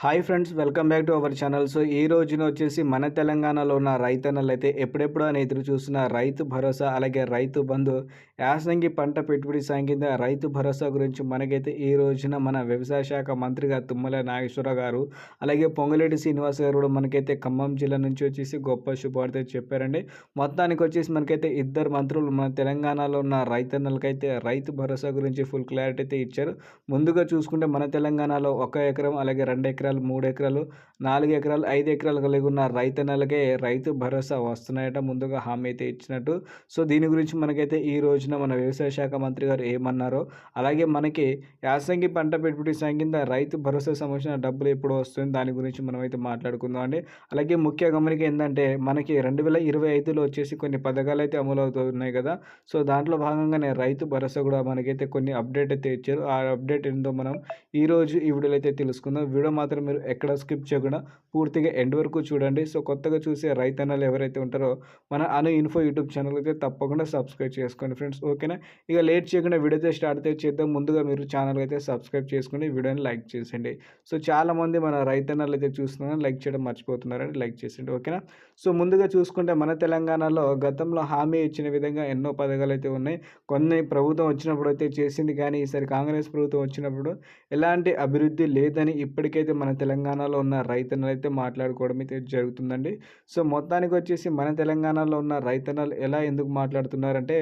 Hi friends welcome back to our channel so ఈ రోజున వచ్చేసి మన తెలంగాణలో ఉన్న రైతన్నలు అయితే ఎప్పుడెప్పుడు అని ఎదురు చూస్తున్న రైతు భరోసా అలాగే రైతు బంధు యాసంగి పంట పెట్టుబడి సాయం కింద రైతు భరోసా గురించి మనకైతే ఈ రోజున మన వ్యవసాయ శాఖ మంత్రిగా తుమ్మల నాగేశ్వరరావు గారు అలాగే పొంగులేటి శ్రీనివాస్ గారు కూడా మనకైతే ఖమ్మం జిల్లా నుంచి వచ్చేసి గొప్ప శుభవార్త చెప్పారండి. మొత్తానికి వచ్చేసి మనకైతే ఇద్దరు మంత్రులు మన తెలంగాణలో ఉన్న రైతన్నలకైతే రైతు భరోసా గురించి ఫుల్ క్లారిటీ అయితే ఇచ్చారు. ముందుగా చూసుకుంటే మన తెలంగాణలో ఒక ఎకరం అలాగే రెండు ఎకరాలు మూడు ఎకరాలు నాలుగు ఎకరాలు ఐదు ఎకరాలు కలిగి ఉన్న రైతన్నలకే రైతు భరోసా వస్తున్నాయట ముందుగా హామీ అయితే ఇచ్చినట్టు. సో దీని గురించి మనకైతే ఈ రోజున మన వ్యవసాయ శాఖ మంత్రి గారు ఏమన్నారో అలాగే మనకి యాసంగి పంట పెట్టుబడి సాయం కింద రైతు భరోసా సంబంధించిన డబ్బులు ఎప్పుడు వస్తుంది దాని గురించి మనం అయితే మాట్లాడుకుందాం అండి. అలాగే ముఖ్య గమనిక ఏంటంటే మనకి రెండు వేల ఇరవై ఐదులో వచ్చేసి కొన్ని పథకాలు అయితే అమలు అవుతున్నాయి కదా. సో దాంట్లో భాగంగానే రైతు భరోసా కూడా మనకైతే కొన్ని అప్డేట్ అయితే ఇచ్చారు. ఆ అప్డేట్ ఏంటో మనం ఈ రోజు ఈ వీడియోలో అయితే తెలుసుకుందాం. వీడియో మాత్రం మీరు ఎక్కడ స్కిప్ చేయకుండా పూర్తిగా ఎండ్ వరకు చూడండి. సో కొత్తగా చూసే రైతన్నలు ఎవరైతే ఉంటారో మన అను ఇన్ఫో యూట్యూబ్ ఛానల్ అయితే తప్పకుండా సబ్స్క్రైబ్ చేసుకోండి ఫ్రెండ్స్. ఓకేనా? ఇక లేట్ చేయకుండా వీడియో అయితే స్టార్ట్ అయితే చేద్దాం. ముందుగా మీరు ఛానల్ అయితే సబ్స్క్రైబ్ చేసుకుని వీడియోని లైక్ చేసేయండి. సో చాలామంది మన రైతన్నలు అయితే చూస్తున్నారని లైక్ చేయడం మర్చిపోతున్నారని లైక్ చేసేయండి. ఓకేనా? సో ముందుగా చూసుకుంటే మన తెలంగాణలో గతంలో హామీ ఇచ్చిన విధంగా ఎన్నో పథకాలు అయితే ఉన్నాయి. కొన్ని ప్రభుత్వం వచ్చినప్పుడు అయితే చేసింది కానీ ఈసారి కాంగ్రెస్ ప్రభుత్వం వచ్చినప్పుడు ఎలాంటి అభివృద్ధి లేదని ఇప్పటికైతే మన మన తెలంగాణలో ఉన్న రైతన్నలు అయితే మాట్లాడుకోవడం అయితే జరుగుతుందండి. సో మొత్తానికి వచ్చేసి మన తెలంగాణలో ఉన్న రైతన్నలు ఎలా ఎందుకు మాట్లాడుతున్నారంటే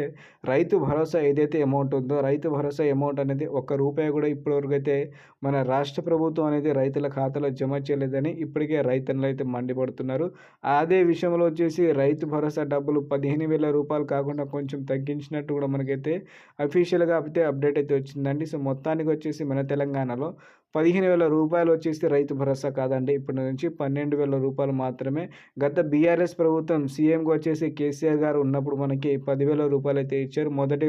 రైతు భరోసా ఏదైతే అమౌంట్ ఉందో రైతు భరోసా అమౌంట్ అనేది ఒక్క రూపాయి కూడా ఇప్పటివరకు అయితే మన రాష్ట్ర ప్రభుత్వం అనేది రైతుల ఖాతాలో జమ చేయలేదని ఇప్పటికే రైతన్నలు అయితే మండిపడుతున్నారు. అదే విషయంలో వచ్చేసి రైతు భరోసా డబ్బులు పదిహేను వేల రూపాయలు కాకుండా కొంచెం తగ్గించినట్టు కూడా మనకైతే అఫీషియల్గా అయితే అప్డేట్ అయితే వచ్చిందండి. సో మొత్తానికి వచ్చేసి మన తెలంగాణలో పదిహేను వేల రూపాయలు వచ్చేసి రైతు భరోసా కాదండి. ఇప్పటి నుంచి పన్నెండు వేల రూపాయలు మాత్రమే. గత బీఆర్ఎస్ ప్రభుత్వం సీఎంగా వచ్చేసి కేసీఆర్ గారు ఉన్నప్పుడు మనకి పదివేల రూపాయలు అయితే ఇచ్చారు. మొదటి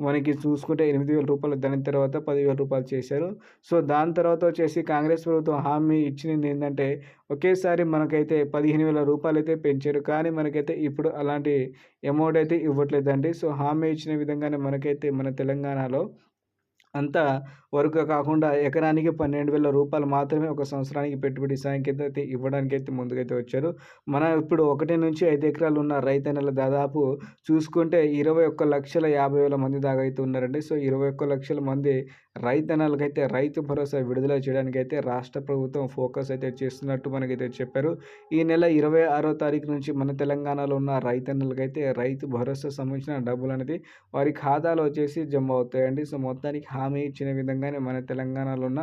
మనకి చూసుకుంటే ఎనిమిది వేల రూపాయలు దాని తర్వాత పదివేల రూపాయలు చేశారు. సో దాని తర్వాత వచ్చేసి కాంగ్రెస్ ప్రభుత్వం హామీ ఇచ్చింది ఏంటంటే ఒకేసారి మనకైతే పదిహేను వేల రూపాయలు అయితే పెంచారు. కానీ మనకైతే ఇప్పుడు అలాంటి అమౌంట్ అయితే ఇవ్వట్లేదండి. సో హామీ ఇచ్చిన విధంగానే మనకైతే మన తెలంగాణలో అంతా వరకు కాకుండా ఎకరానికి పన్నెండు వేల రూపాయలు మాత్రమే ఒక సంవత్సరానికి పెట్టుబడి సాయం కింద అయితే ఇవ్వడానికి అయితే ముందుకైతే వచ్చారు. మన ఇప్పుడు ఒకటి నుంచి ఐదు ఎకరాలు ఉన్న రైతన్నల దాదాపు చూసుకుంటే ఇరవై ఒక్క లక్షల యాభై వేల మంది దాకా అయితే ఉన్నారండి. సో ఇరవై ఒక్క లక్షల మంది రైతన్నలకైతే రైతు భరోసా విడుదల చేయడానికి అయితే రాష్ట్ర ప్రభుత్వం ఫోకస్ అయితే చేస్తున్నట్టు మనకైతే చెప్పారు. ఈ నెల ఇరవై ఆరో తారీఖు నుంచి మన తెలంగాణలో ఉన్న రైతన్నలకైతే రైతు భరోసా సంబంధించిన డబ్బులు అనేది వారి ఖాతాలో వచ్చేసి జమ అవుతాయండి. సో మొత్తానికి హామీ ఇచ్చిన విధంగానే మన తెలంగాణలో ఉన్న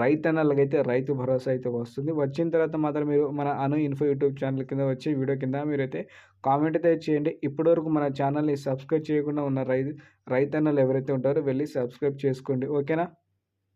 రైతన్నలకైతే రైతు భరోసా అయితే వస్తుంది. వచ్చిన తర్వాత మాత్రం మీరు మన అను ఇన్ఫో యూట్యూబ్ ఛానల్ కింద వచ్చి వీడియో కింద మీరైతే కామెంట్ అయితే చేయండి. ఇప్పటివరకు మన ఛానల్ని సబ్స్క్రైబ్ చేయకుండా ఉన్న రై రైతన్నలు ఎవరైతే ఉంటారో వెళ్ళి సబ్స్క్రైబ్ చేసుకోండి. ఓకేనా?